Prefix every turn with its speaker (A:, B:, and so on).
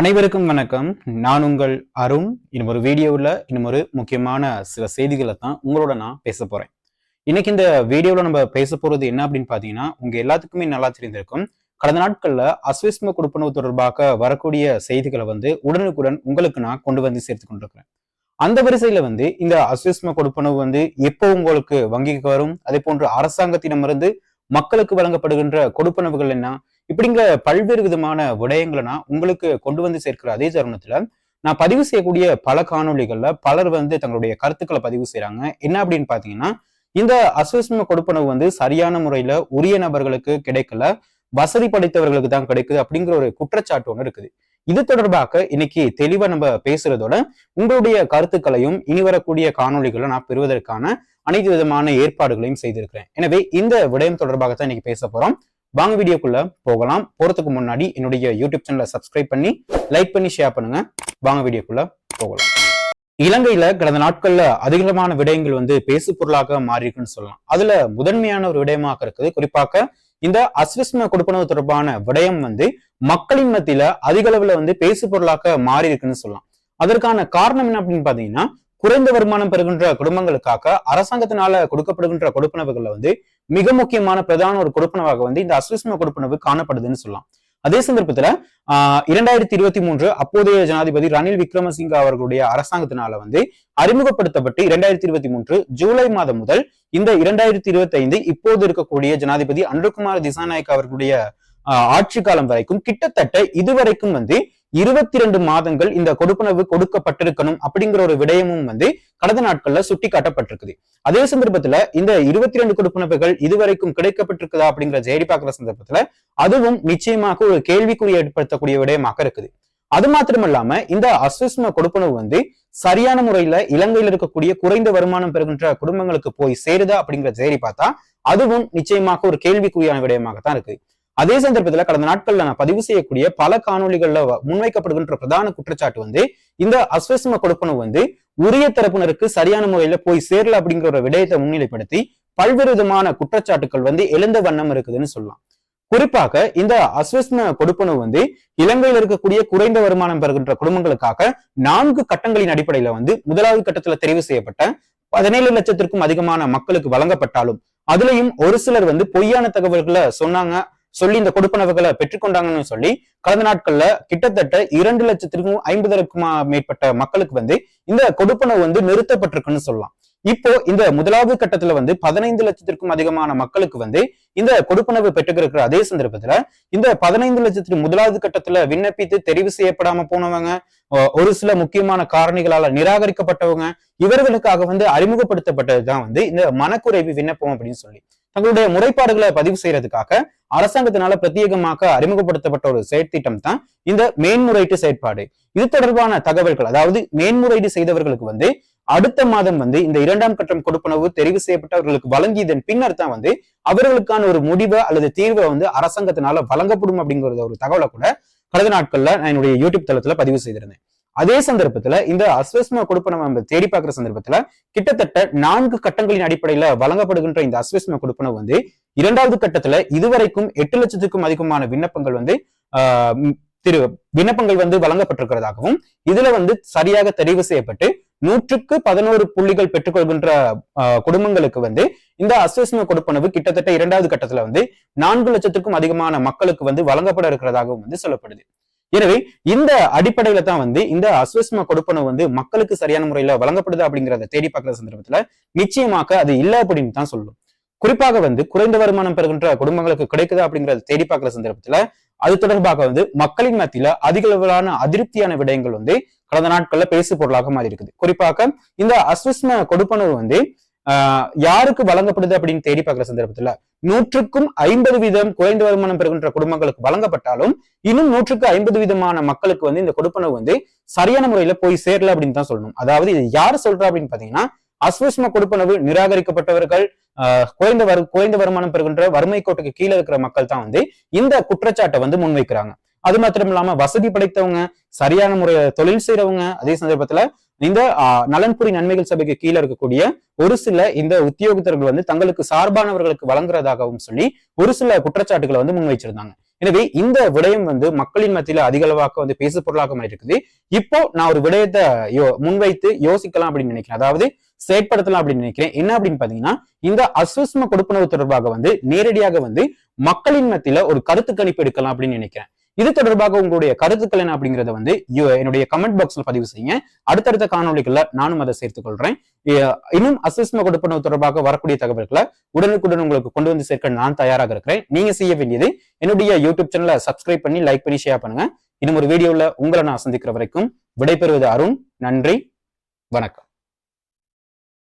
A: அனைவருக்கும் வணக்கம். நான் உங்கள் அருண். இன்னும் ஒரு வீடியோவில் இன்னும் ஒரு முக்கியமான சில செய்திகளை தான் உங்களோட நான் பேச போறேன். இன்னைக்கு இந்த வீடியோவில் நம்ம பேச போறது என்ன அப்படின்னு பார்த்தீங்கன்னா உங்க எல்லாத்துக்குமே நல்லா தெரிந்திருக்கும். கடந்த நாட்கள்ல அஸ்விஸ்ம கொடுப்பனவு தொடர்பாக வரக்கூடிய செய்திகளை வந்து உடனுக்குடன் உங்களுக்கு நான் கொண்டு வந்து சேர்த்து கொண்டிருக்கிறேன். அந்த வரிசையில வந்து இந்த அஸ்விஸ்ம கொடுப்பனவு வந்து எப்போ உங்களுக்கு வங்கிக்கு வரும்? அதே போன்று அரசாங்கத்திடமிருந்து மக்களுக்கு வழங்கப்படுகின்ற கொடுப்பனவுகள் என்ன? இப்படிங்கிற பல்வேறு விதமான விடயங்களை நான் உங்களுக்கு கொண்டு வந்து சேர்க்கிற அதே தருணத்துல நான் பதிவு செய்யக்கூடிய பல காணொலிகள்ல பலர் வந்து தங்களுடைய கருத்துக்களை பதிவு செய்யறாங்க என்ன அப்படின்னு பாத்தீங்கன்னா இந்த அஸ்வஸ்ம கொடுப்பனவு வந்து சரியான முறையில உரிய நபர்களுக்கு கிடைக்கல வசதி படைத்தவர்களுக்கு தான் கிடைக்குது அப்படிங்கிற ஒரு குற்றச்சாட்டு ஒன்று இருக்குது. இது தொடர்பாக இன்னைக்கு தெளிவா நம்ம பேசுறதோட உங்களுடைய கருத்துக்களையும் இனி வரக்கூடிய காணொலிகளை நான் பெறுவதற்கான அனைத்து விதமான ஏற்பாடுகளையும் செய்திருக்கிறேன். எனவே இந்த விடயம் தொடர்பாக தான் இன்னைக்கு பேச போறோம். வாங்க வீடியோக்குள்ள போகலாம். போறதுக்கு முன்னாடி என்னுடைய யூடியூப் சேனலை சப்ஸ்கிரைப் பண்ணி லைக் பண்ணி ஷேர் பண்ணுங்க. வாங்க வீடியோக்குள்ள போகலாம். இலங்கையில கடந்த நாட்கள்ல அதிகமான விடயங்கள் வந்து பேசு பொருளாக மாறி இருக்குன்னு சொல்லலாம். அதுல முதன்மையான ஒரு விடயமாக இருக்குது. குறிப்பாக இந்த அஸ்விஸ்ம கொடுப்பனவு தொடர்பான விடயம் வந்து மக்களின் மத்தியில அதிக அளவுல வந்து பேசு பொருளாக மாறி இருக்குன்னு சொல்லலாம். அதற்கான காரணம் என்ன அப்படின்னு பாத்தீங்கன்னா குறைந்த வருமானம் பெறுகின்ற குடும்பங்களுக்காக அரசாங்கத்தினால கொடுக்கப்படுகின்ற கொடுப்பனவுகள்ல வந்து மிக முக்கியமான பிரதான ஒரு கொடுப்பனவாக வந்து இந்த அஸ்விஸ்ம கொடுப்பனவு காணப்படுதுன்னு சொல்லலாம். அதே சந்தர்ப்பத்துல ஆஹ் இரண்டாயிரத்தி இருபத்தி மூன்று அப்போதைய ஜனாதிபதி ரணில் விக்ரமசிங்க அவர்களுடைய அரசாங்கத்தினால வந்து அறிமுகப்படுத்தப்பட்டு இரண்டாயிரத்தி இருபத்தி மூன்று ஜூலை மாதம் முதல் இந்த இரண்டாயிரத்தி இருபத்தி ஐந்து இப்போது இருக்கக்கூடிய ஜனாதிபதி அன்ருகுமார் திசாநாயக் அவர்களுடைய ஆட்சி காலம் வரைக்கும் கிட்டத்தட்ட இதுவரைக்கும் வந்து இருபத்தி ரெண்டு மாதங்கள் இந்த கொடுப்பனவு கொடுக்கப்பட்டிருக்கணும் அப்படிங்கிற ஒரு விடயமும் வந்து கடந்த நாட்கள்ல சுட்டி காட்டப்பட்டிருக்குது அதே சந்தர்ப்பத்துல இந்த இருபத்தி ரெண்டு கொடுப்பனவுகள் இதுவரைக்கும் கிடைக்கப்பட்டிருக்குதா அப்படிங்கிற தேடி பாக்குற சந்தர்ப்பத்துல அதுவும் நிச்சயமாக ஒரு கேள்விக்குறி ஏற்படுத்தக்கூடிய விடயமாக இருக்குது. அது மாத்திரமல்லாம இந்த அஸ்விஸ்ம கொடுப்பனவு வந்து சரியான முறையில இலங்கையில் இருக்கக்கூடிய குறைந்த வருமானம் பெறுகின்ற குடும்பங்களுக்கு போய் சேருதா அப்படிங்கிற தேடி பார்த்தா அதுவும் நிச்சயமாக ஒரு கேள்விக்குறியான விடயமாகத்தான் இருக்கு அதே சந்தர்ப்பத்துல கடந்த நாட்கள்ல நான் பதிவு செய்யக்கூடிய பல காணொளிகள்ல முன்வைக்கப்படுகின்ற பிரதான குற்றச்சாட்டு வந்து இந்த அஸ்வசிம கொடுப்பனவு வந்து உரிய தரப்பினருக்கு சரியான முறையில போய் சேரல அப்படிங்கிற ஒரு விடயத்தை முன்னிலைப்படுத்தி பல்வேறு விதமான குற்றச்சாட்டுகள் வந்து எழுந்த வண்ணம் இருக்குதுன்னு சொல்லலாம். குறிப்பாக இந்த அஸ்வஸ்ம கொடுப்பனவு வந்து இலங்கையில் இருக்கக்கூடிய குறைந்த வருமானம் பெறுகின்ற குடும்பங்களுக்காக நான்கு கட்டங்களின் அடிப்படையில வந்து முதலாவது கட்டத்துல தெரிவு செய்யப்பட்ட பதினேழு லட்சத்திற்கும் அதிகமான மக்களுக்கு வழங்கப்பட்டாலும் அதுலயும் ஒரு சிலர் வந்து பொய்யான தகவல்களை சொன்னாங்க சொல்லி இந்த கொடுப்பனவுகளை பெற்றுக்கொண்டாங்கன்னு சொல்லி கடந்த நாட்கள்ல கிட்டத்தட்ட இரண்டு லட்சத்திற்கும் ஐம்பதற்குமா மேற்பட்ட மக்களுக்கு வந்து இந்த கொடுப்பனவு வந்து நிறுத்தப்பட்டிருக்குன்னு சொல்லலாம். இப்போ இந்த முதலாவது கட்டத்துல வந்து பதினைந்து லட்சத்திற்கும் அதிகமான மக்களுக்கு வந்து இந்த கொடுப்பனவு பெற்றுக்கிற அதே சந்தர்ப்பத்துல இந்த பதினைந்து லட்சத்துக்கு முதலாவது கட்டத்துல விண்ணப்பித்து தெரிவு செய்யப்படாம போனவங்க ஒரு சில முக்கியமான காரணிகளால நிராகரிக்கப்பட்டவங்க இவர்களுக்காக வந்து அறிமுகப்படுத்தப்பட்டதுதான் வந்து இந்த மனக்குறைவு விண்ணப்பம் அப்படின்னு சொல்லி. தங்களுடைய முறைப்பாடுகளை பதிவு செய்யறதுக்காக அரசாங்கத்தினால பிரத்யேகமாக அறிமுகப்படுத்தப்பட்ட ஒரு செயற்திட்டம் தான் இந்த மேன்முறையீட்டு செயற்பாடு. இது தொடர்பான தகவல்கள் அதாவது மேன்முறையீடு செய்தவர்களுக்கு வந்து அடுத்த மாதம் வந்து இந்த இரண்டாம் கட்டம் கொடுப்பனவு தெரிவு செய்யப்பட்டவர்களுக்கு வழங்கியதன் பின்னர் தான் வந்து அவர்களுக்கான ஒரு முடிவை அல்லது தீர்வை வந்து அரசாங்கத்தினால வழங்கப்படும் அப்படிங்கிற ஒரு தகவலை கூட கடந்த நாட்கள்ல நான் என்னுடைய யூடியூப் தளத்துல பதிவு செய்திருந்தேன். அதே சந்தர்ப்பத்துல இந்த அஸ்வஸ்ம கொடுப்பை நம்ம தேடி பார்க்கிற சந்தர்ப்பத்துல கிட்டத்தட்ட நான்கு கட்டங்களின் அடிப்படையில வழங்கப்படுகின்ற இந்த அஸ்வஸ்ம கொடுப்பனவு வந்து இரண்டாவது கட்டத்துல இதுவரைக்கும் எட்டு லட்சத்துக்கும் அதிகமான விண்ணப்பங்கள் வந்து திரு விண்ணப்பங்கள் வந்து வழங்கப்பட்டிருக்கிறதாகவும் இதுல வந்து சரியாக தெரிவு செய்யப்பட்டு நூற்றுக்கு பதினோரு புள்ளிகள் பெற்றுக்கொள்கின்ற குடும்பங்களுக்கு வந்து இந்த அஸ்வஸ்ம கொடுப்பனவு கிட்டத்தட்ட இரண்டாவது கட்டத்துல வந்து நான்கு லட்சத்துக்கும் அதிகமான மக்களுக்கு வந்து வழங்கப்பட இருக்கிறதாகவும் வந்து சொல்லப்படுது. எனவே இந்த அடிப்படையில தான் வந்து இந்த அஸ்வஸ்ம கொடுப்பனவு வந்து மக்களுக்கு சரியான முறையில வழங்கப்படுது அப்படிங்கிறத தேடி பார்க்கிற சந்தர்ப்பத்துல நிச்சயமாக அது இல்லை அப்படின்னு தான் சொல்லும். குறிப்பாக வந்து குறைந்த வருமானம் பெறுகின்ற குடும்பங்களுக்கு கிடைக்குதா அப்படிங்கறத தேடி பார்க்கிற சந்தர்ப்பத்துல அது தொடர்பாக வந்து மக்களின் மத்தியில அதிக அளவிலான அதிருப்தியான விடயங்கள் வந்து கடந்த நாட்கள்ல பேசு பொருளாக மாறி இருக்குது குறிப்பாக இந்த அஸ்வஸ்ம கொடுப்பனவு வந்து யாருக்கு வழங்கப்படுது அப்படின்னு தேடி பார்க்கிற சந்தர்ப்பத்துல நூற்றுக்கும் ஐம்பது வீதம் குறைந்த வருமானம் பெறுகின்ற குடும்பங்களுக்கு வழங்கப்பட்டாலும் இன்னும் நூற்றுக்கு ஐம்பது விதமான மக்களுக்கு வந்து இந்த கொடுப்பனவு வந்து சரியான முறையில போய் சேரல அப்படின்னு தான் சொல்லணும். அதாவது இது யார் சொல்றா அப்படின்னு பாத்தீங்கன்னா அஸ்வஸ்ம கொடுப்பனவு நிராகரிக்கப்பட்டவர்கள் குறைந்த வரு குறைந்த வருமானம் பெறுகின்ற வறுமை கோட்டுக்கு கீழே இருக்கிற மக்கள் தான் வந்து இந்த குற்றச்சாட்டை வந்து முன்வைக்கிறாங்க. அது மாத்திரம் இல்லாம வசதி படைத்தவங்க சரியான முறையில தொழில் செய்யறவங்க அதே சந்தர்ப்பத்துல இந்த நலன்புரி நன்மைகள் சபைக்கு கீழே இருக்கக்கூடிய ஒரு சில இந்த உத்தியோகத்தர்கள் வந்து தங்களுக்கு சார்பானவர்களுக்கு வழங்குறதாகவும் சொல்லி ஒரு சில குற்றச்சாட்டுகளை வந்து முன்வைச்சிருந்தாங்க. எனவே இந்த விடயம் வந்து மக்களின் மத்தியில அதிக அளவாக வந்து பேசு பொருளாக இருக்குது இப்போ நான் ஒரு விடயத்தை யோ முன்வைத்து யோசிக்கலாம் அப்படின்னு நினைக்கிறேன். அதாவது செயற்படுத்தலாம் அப்படின்னு நினைக்கிறேன். என்ன அப்படின்னு பாத்தீங்கன்னா இந்த அஸ்வஸ்ம கொடுப்பனவு தொடர்பாக வந்து நேரடியாக வந்து மக்களின் மத்தியில ஒரு கருத்து கணிப்பு எடுக்கலாம் அப்படின்னு நினைக்கிறேன். இது தொடர்பாக உங்களுடைய கருத்துக்கள் என்ன அப்படிங்கறத வந்து என்னுடைய கமெண்ட் பாக்ஸ்ல பதிவு செய்யுங்க. அடுத்தடுத்த காணொளிகள்ல நானும் அதை சேர்த்துக் கொள்றேன். இன்னும் அசிஸ்ம கொடுப்பனவு தொடர்பாக வரக்கூடிய தகவல்களை உடனுக்குடன் உங்களுக்கு கொண்டு வந்து சேர்க்க நான் தயாராக இருக்கிறேன். நீங்க செய்ய வேண்டியது என்னுடைய யூடியூப் சேனலை சப்ஸ்கிரைப் பண்ணி லைக் பண்ணி ஷேர் பண்ணுங்க. இன்னும் ஒரு வீடியோல உங்களை நான் சந்திக்கிற வரைக்கும் விடைபெறுவது அருண். நன்றி. வணக்கம்.